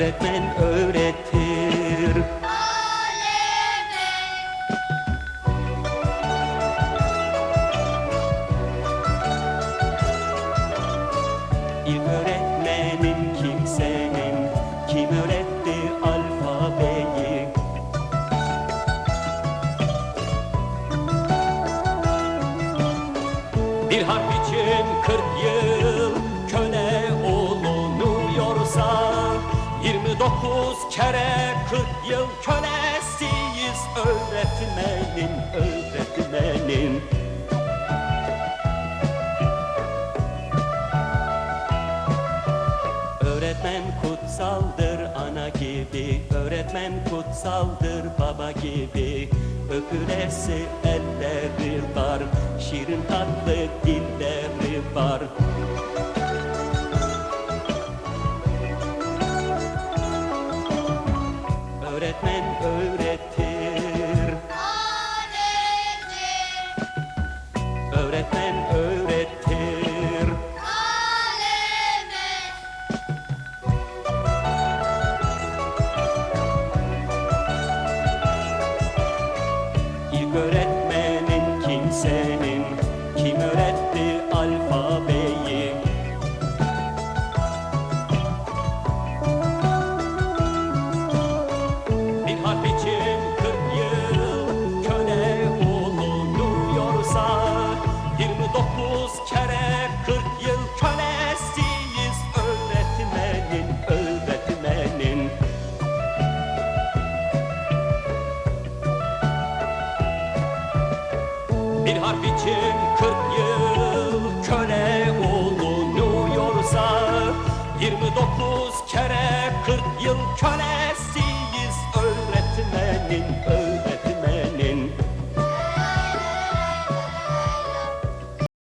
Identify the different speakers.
Speaker 1: öğretmen öğretir Aleme. İlk öğretmenim kimsenin kim öğretti alfabeyi Bir harf için kırk yıl 29 kere 40 yıl kölesiyiz. Öğretmenin öğretmenin Öğretmen kutsaldır ana gibi Öğretmen kutsaldır baba gibi. Öpülesi elleri var Şirin tatlı dilleri var Öğretmen öğretir. Öğretmen öğretir. İlk öğretmenin kimsenin Kim öğretti alfabeyi Bir harf için 40 yıl köle olunuyorsa 29 kere 40 yıl köle